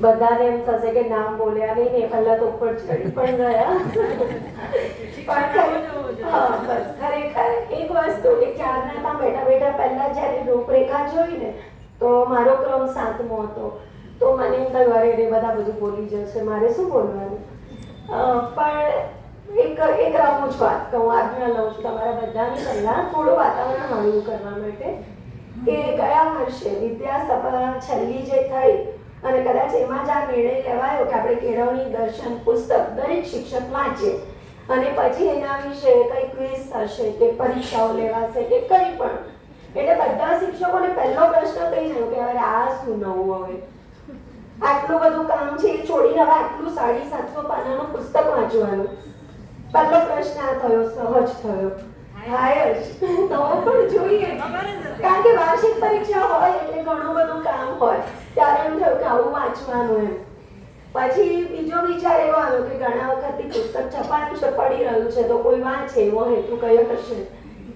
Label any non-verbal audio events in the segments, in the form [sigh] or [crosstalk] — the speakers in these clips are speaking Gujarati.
બધાને એમ થશે કે નામ બોલ્યા નહીં ને પહેલા તો ઉપર ચડી પણ ગયા. બસ. ખરેખર એક વસ્તુ કે ચારનામાં બેઠા બેઠા પહેલા જ્યારે રૂપરેખા જોઈ ને તો મારો ક્રમ સાતમો હતો. તો મને એમ થયું અરે રે બધા બધું બોલી જશે. મારે શું બોલવાનું? પણ એક એક રમું જ વાત કહું આજ્ઞા લઉં છું. તમારા બધાને પહેલાં થોડું વાતાવરણ હળવું કરવા માટે. કે ગયા વર્ષે વિદ્યાસભા છેલ્લી જે થઈ અને કદાચ એમાં જ આ નિર્ણય લેવાયો કે આપણે કેળવણી, દર્શન, પુસ્તક દરેક શિક્ષક વાંચે. અને પછી એના વિશે કઈ ક્વિઝ થશે કે પરીક્ષાઓ લેવાશે કે કંઈ પણ. એટલે બધા શિક્ષકોને પહેલો પ્રશ્ન કહી જાય કે હવે આ શું નવું હવે? આટલું બધું કામ છે એ છોડીને હવે આટલું સાડી સાતસો પાનાનું પુસ્તક વાંચવાનું. પહેલો પ્રશ્ન આ થયો, સહજ થયો. જ. પણ જોઈએ. કારણ કે વાર્ષિક પરીક્ષા હોય એટલે ઘણું બધું કામ હોય. ત્યારે એમ થયું કે આવું વાંચવાનું એમ. પછી બીજો વિચાર એવો આવ્યો કે ઘણા વખતથી પુસ્તક છપાયું છે રહ્યું છે, તો કોઈ વાંચે એવો હેતુ કયો હશે?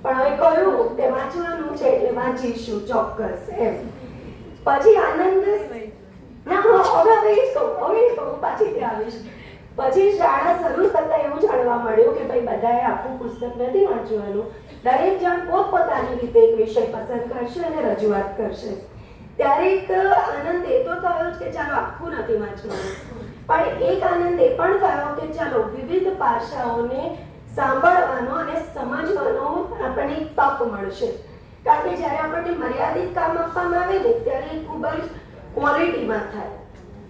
પણ હવે કહ્યું કે વાંચવાનું છે એટલે વાંચીશું ચોક્કસ એમ. પછી આનંદ ના હવે હવે જ કહું પાછી ત્યાં આવીશ. પછી શાળા શરૂ થતા એવું જાણવા મળ્યું કે ભાઈ બધાએ આખું પુસ્તક નથી વાંચવાનું. દરેક જણ પોતપોતાની રીતે એક વિષય પસંદ કરશે અને રજૂઆત કરશે. ત્યારે એક આનંદ એ તો થયો કે ચાલો આખું નથી વાંચવાનું. પણ એક આનંદ એ પણ થયો કે ચાલો વિવિધ પાસાઓને સાંભળવાનો અને સમજવાનો આપણને તક મળશે. કારણ કે જ્યારે આપણને મર્યાદિત કામ આપવામાં આવે ને ત્યારે ખૂબ જ ક્વોલિટીમાં થાય.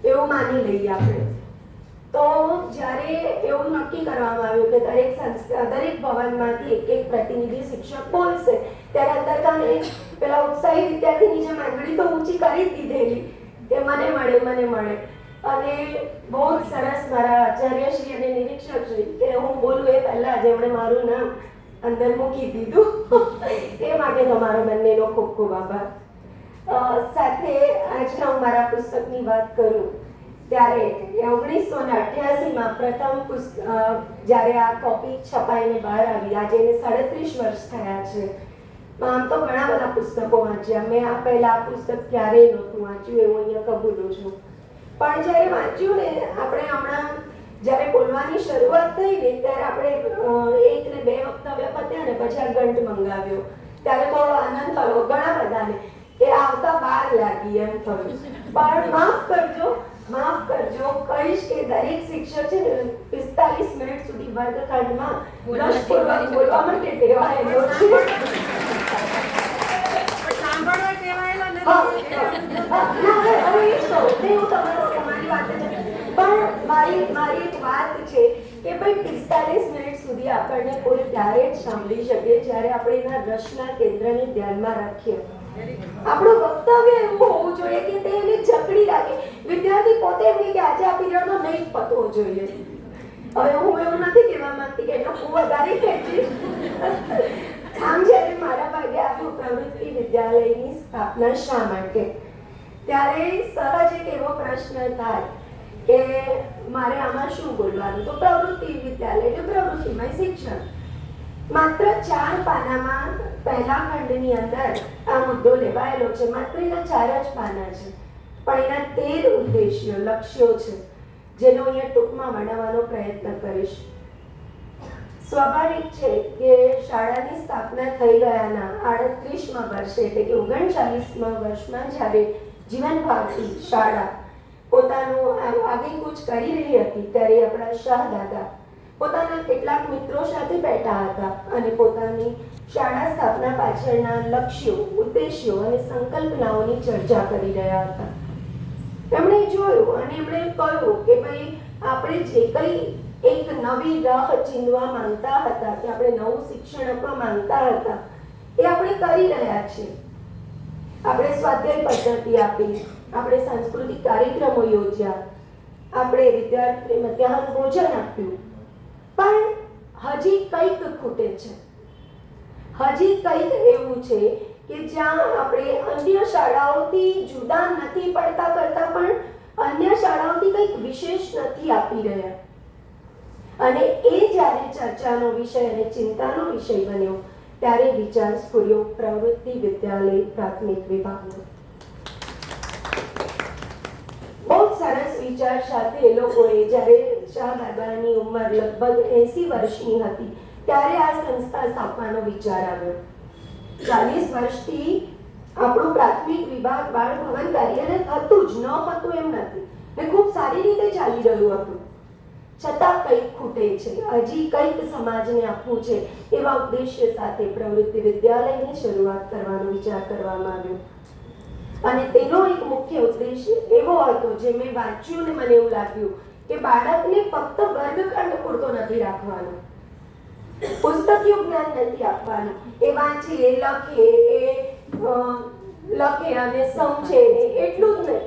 એવું માની લઈએ આપણે. તો જ્યારે એવું નક્કી કરવામાં આવ્યું કે દરેક સંસ્થા દરેક ભવનમાંથી એક એક પ્રતિનિધિ શિક્ષક બોલશે, ત્યારે અંતરકાને પેલા ઉત્સાહી વિદ્યાર્થીની જે માંગણી તો ઊંચી કરી જ દીધેલી કે મને મળે મને મળે. અને બહુ જ સરસ મારા આચાર્યશ્રી અને નિરીક્ષકશ્રી કે હું બોલું એ પહેલાં જેમણે મારું નામ અંદર મૂકી દીધું. [laughs] એ માટે તમારો બંનેનો ખૂબ ખૂબ આભાર. સાથે આજના હું મારા પુસ્તકની વાત કરું. ત્યારે ઓગણીસો ને અઠ્યાસીમાં પ્રથમ જ્યારે આ કોપી છપાઈને બહાર આવી, આજે એને સાડત્રીસ વર્ષ થયા છે. આમ તો ઘણા બધા પુસ્તકો વાંચ્યા. મેં આ પહેલા આ પુસ્તક ક્યારેય નહોતું વાંચ્યું, એવું અહીંયા કબૂલું છું. પણ જ્યારે વાંચ્યું ને, આપણે હમણાં જ્યારે બોલવાની શરૂઆત થઈ ને, ત્યારે આપણે એક ને બે વક્તવ્ય પત્યા ને, પછી આ ગંટ મંગાવ્યો. ત્યારે થોડો આનંદ થયો, ઘણા બધાને. કે આવતા વાર લાગી એમ થયું. પણ માફ કરજો માફ કરજો કહીશ કે દરેક શિક્ષક છે ને પિસ્તાલીસ મિનિટ સુધી વર્ગખંડમાં રસપૂર્વક બોલવા માટે ટેવાયેલો છે. પણ મારી મારી એક વાત છે કે ભાઈ પિસ્તાલીસ મિનિટ સુધી આપણને કોઈ ત્યારે જ સાંભળી શકે જ્યારે આપણે એના રસના કેન્દ્રને ધ્યાનમાં રાખીએ. આપણું વક્તવ્ય એવું હોવું જોઈએ કે તે એને જકડી રાખે. વિદ્યાર્થી પોતે એમ કે આજે આ પીરિયડનો નહીં પતવો જોઈએ. હવે હું એવું નથી કહેવા માંગતી કે એનો હું વધારે ખેંચી. આમ જ્યારે મારા ભાગે આપણું પ્રવૃત્તિ વિદ્યાલયની સ્થાપના શા માટે? ત્યારે સહજ એક એવો પ્રશ્ન થાય કે મારે આમાં શું બોલવાનું? તો પ્રવૃત્તિ વિદ્યાલય એટલે પ્રવૃત્તિમાં શિક્ષણ. માત્ર ચાર પાનામાં પહેલા ખંડની અંદર આ મુદ્દો લેવાયેલો છે. માત્ર એના ચાર જ પાના છે. પણ એના તેર ઉદ્દેશ્યો, લક્ષ્યો છે, જેનો અહીંયા ટૂંકમાં વર્ણવવાનો પ્રયત્ન કરીશ. સ્વાભાવિક છે કે શાળાની સ્થાપના થઈ ગયાના આડત્રીસમાં વર્ષે એટલે કે ઓગણચાલીસમાં વર્ષમાં જ્યારે જીવન ભારતી શાળા પોતાનું આગેકૂચ કરી રહી હતી, ત્યારે આપણા શાહ દાદા પોતાના કેટલાક મિત્રો સાથે બેઠા હતા અને પોતાની શાળા સ્થાપના પાછળના લક્ષ્યો, ઉદ્દેશ્યો અને સંકલ્પનાઓની ચર્ચા કરી રહ્યા હતા. એમણે જોયું અને એમણે કહ્યું કે ભાઈ, આપણે જે કંઈ એક નવી રાહ ચીંધવા માંગતા હતા, કે આપણે નવું શિક્ષણ આપવા માંગતા હતા, એ આપણે કરી રહ્યા છીએ આપણે સ્વાધ્યાય પદ્ધતિ આપી, આપણે સાંસ્કૃતિક કાર્યક્રમો યોજ્યા, આપણે વિદ્યાર્થીને મધ્યાહન ભોજન આપ્યું પણ હજી કંઈક ખૂટે છે. હજી કંઈક એવું છે કે જ્યાં આપણે અન્ય શાળાઓથી જુદા નથી પડતા કરતા પણ અન્ય શાળાઓથી કંઈક વિશેષ નથી આપી રહ્યા. અને એ જ્યારે ચર્ચાનો વિષય અને ચિંતાનો વિષય બન્યો, ત્યારે વિચાર સ્ફુર્યો પ્રવૃત્તિ વિદ્યાલય પ્રાથમિક વિભાગનો બહુ જ સરસ વિચાર સાથે લોકોએ જ્યારે શાહ બાબાની ઉંમર લગભગ એસી વર્ષની હતી, ત્યારે આ સંસ્થા સ્થાપવાનો વિચાર આવ્યો. ચાલીસ વર્ષથી આપણું પ્રાથમિક વિભાગ બાળ ભવન કાર્યરત હતું જ, ન હતું એમ નથી. ને ખૂબ સારી રીતે ચાલી રહ્યું હતું. છતાં કંઈક ખૂટે છે. હજી કંઈક સમાજને આપવું છે એવા ઉદ્દેશ્ય સાથે પ્રવૃત્તિ વિદ્યાલયની શરૂઆત કરવાનો વિચાર કરવામાં આવ્યો. અને તેનો એક મુખ્ય ઉદ્દેશ્ય એવો હતો જે મેં વાંચ્યું ને મને એવું લાગ્યું કે બાળકને ફક્ત વર્ગખંડ પૂરતો નથી રાખવાનો. પુસ્તકીય જ્ઞાન નથી આપવાનું. એ વાંચે, એ લખે એ લખે અને સમજે એટલું જ નહીં.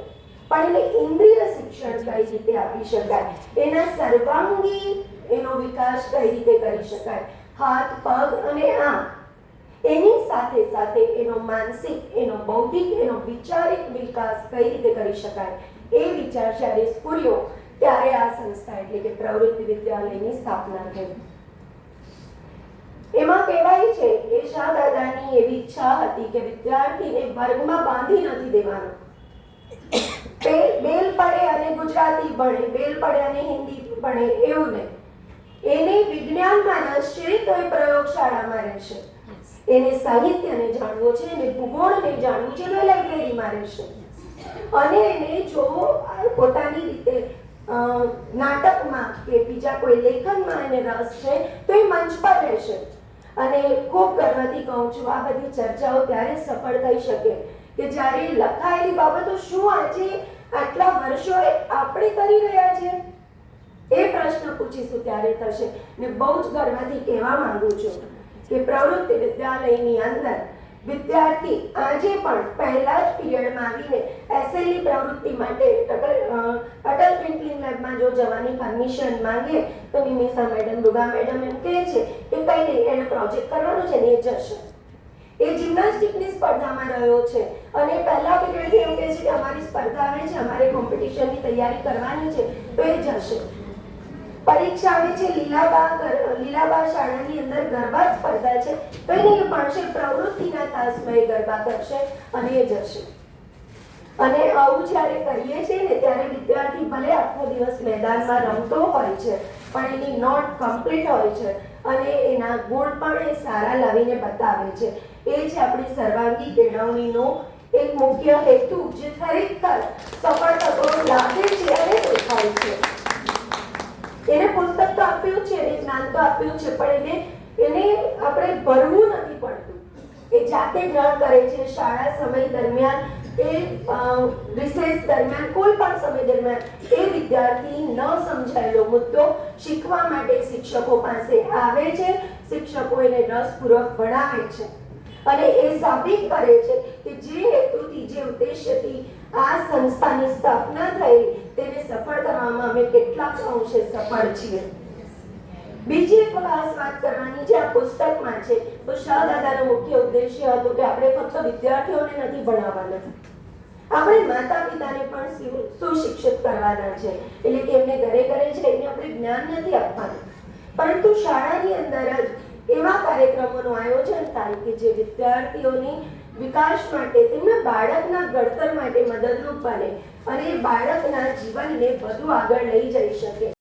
પણ એને ઇન્દ્રિય શિક્ષણ કઈ રીતે આપી શકાય? એના સર્વાંગી એનો વિકાસ કઈ રીતે કરી શકાય? હાથ, પગ અને આંખ. એની સાથે સાથે એનો માનસિક, એનો બૌદ્ધિક, એનો વિચારિક વિકાસ કઈ રીતે કરી શકાય એ વિચાર જ્યારે સ્ફુર્યો, ત્યારે આ સંસ્થા એટલે કે પ્રવૃત્તિ વિદ્યાલયની સ્થાપના થઈ. એમાં કહેવાય છે કે શાહ દાદાની એવી ઈચ્છા હતી કે વિદ્યાર્થીને વર્ગમાં બાંધી નથી દેવાનો. બેલ પડે અને ગુજરાતી ભણે, બેલ પડે અને હિન્દી ભણે, એવું નહીં. એને વિજ્ઞાનમાં રસ છે તો એ પ્રયોગશાળામાં રહેશે. એને સાહિત્યને જાણવું છે, એને ભૂગોળને જાણવું છે તો એ લાઇબ્રેરીમાં રહેશે અને એને જો પોતાની રીતે નાટકમાં કે બીજા કોઈ લેખનમાં એને રસ છે, તો એ મંચ પર રહેશે. અને ખૂબ ગર્વથી કહું છું, આ બધી ચર્ચાઓ ત્યારે સફળ થઈ શકે કે જ્યારે લખાયેલી બાબતો શું આજે આટલા વર્ષો આપણે કરી રહ્યા છીએ એ પ્રશ્ન પૂછીશું ત્યારે થશે. ને બહુ જ ગર્વથી કહેવા માંગુ છું. કે પ્રવૃત્તિ વિદ્યાલયની અંદર વિદ્યાર્થી આજે પણ પહેલા જ પીરિયડમાં આવીને એસએલની પ્રવૃત્તિ માટે અટલ અટલ ટ્વિંકલિંગ લેબમાં જો જવાની પરમિશન માંગે, તો નિમિષા મેડમ દુગા મેડમ એમ કહે છે કે કંઈ નહીં, એને પ્રોજેક્ટ કરવાનો છે ને એ જશે. એ જિમ્નાસ્ટિકની સ્પર્ધામાં રહ્યો છે અને પહેલા પીરિયડથી એમ કહે છે કે અમારી સ્પર્ધા આવે છે, અમારે કોમ્પિટિશનની તૈયારી કરવાની છે, તો એ જશે. પરીક્ષા આવે છે, લીલાબા લીલાબા શાળાની અંદર ગરબા સ્પર્ધા છે, તો એને એ ભણશે, પ્રવૃત્તિના તાસમાં ગરબા કરશે અને એ જશે. અને આવું જ્યારે કરીએ છીએ ને, ત્યારે વિદ્યાર્થી ભલે આખો દિવસ મેદાનમાં રમતો હોય છે, પણ એની નોટ કમ્પ્લીટ હોય છે અને એના ગુણ પણ એ સારા લાવીને બતાવે છે. એ છે આપણી સર્વાંગી કેળવણીનો એક મુખ્ય હેતુ, જે ખરેખર સફળ તકો લાગે છે અને દેખાય છે. એને પુસ્તક તો આપ્યું છે, એને જ્ઞાન તો આપ્યું છે, પણ એને એને આપણે ભરવું નથી પડતું. એ જાતે ગ્રહણ કરે છે, શાળા સમય દરમિયાન એ રિસેસ દરમિયાન, કોઈ પણ સમય દરમિયાન એ વિદ્યાર્થી ન સમજાયેલો મુદ્દો શીખવા માટે શિક્ષકો પાસે આવે છે, શિક્ષકો એને રસપૂર્વક ભણાવે છે. અને એ સાબિત કરે છે કે જે હેતુથી, જે ઉદ્દેશ્યથી આ સંસ્થાની સ્થાપના સફળ કરવામાં અમે કેટલાક અંશે સફળ છીએ. બીજી એક ખાસ વાત કરવાની જે આ પુસ્તકમાં છે, તો શાહ દાદાનો મુખ્ય ઉદ્દેશ્ય હતો કે આપણે ફક્ત વિદ્યાર્થીઓને નથી ભણાવવાના. આપણે માતા પિતાને પણ સુશિક્ષિત કરવાના છે. એટલે કે એમને ઘરે ઘરે જઈને આપણે જ્ઞાન નથી આપવાનું. પરંતુ શાળાની અંદર જ એવા કાર્યક્રમોનું આયોજન થાય કે જે વિદ્યાર્થીઓની વિકાસ માટે, તેમના બાળકના ઘડતર માટે મદદરૂપ બને અને એ બાળકના જીવનને વધુ આગળ લઈ જઈ શકે.